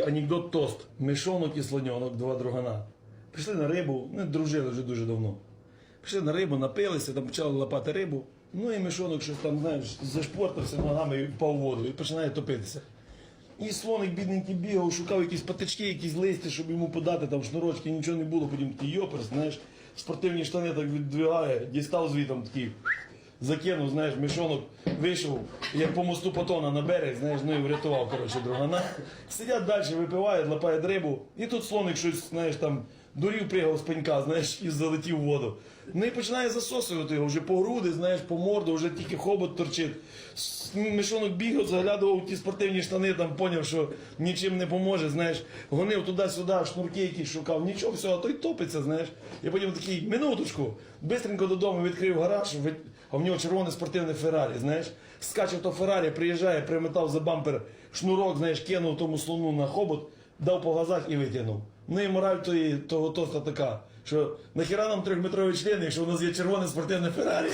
Анекдот тост. Мишонок і слоньонок, два другана. Пішли на рибу, ну, дружили вже дуже давно. Пішли на рибу, напилися, там почали лапати рибу. Ну і мишонок щось там, знаєш, зашпортався ногами і впав у воду і починає топитися. І слоник бідненький бігав, шукав якісь патички, якісь листя, щоб йому подати, там шнурочки, нічого не було, потім такий йоперс, знаєш, спортивні штани так віддвигає, дістав звітом такий, закинув, знаєш, мішонок, вийшов, як по мосту потона на берег, знаєш, ну і врятував, коротше, другана. Сидять далі, випивають, лапають рибу, і тут слоник щось, знаєш, там дурів пригав з пенька, знаєш, і залетів в воду. Ну і починає засосувати його вже по груди, знаєш, по морду, вже тільки хобот торчить. Мишонок бігав, заглядував ті спортивні штани, там поняв, що нічим не поможе, знаєш, гонив туди-сюди, шнурки якісь шукав, нічого, все, а той топиться, знаєш. І потім такий, минуточку, бистренько додому відкрив гараж, а в нього червоне спортивне Феррарі, знаєш, скаче то Феррарі, приїжджає, приметав за бампер шнурок, знаєш, кинув тому слону на хобот, дав по газах і витягнув. Ну і мораль тої, того тоста така, що нахіра нам трьохметровий член, якщо у нас є червоне спортивне Феррарі.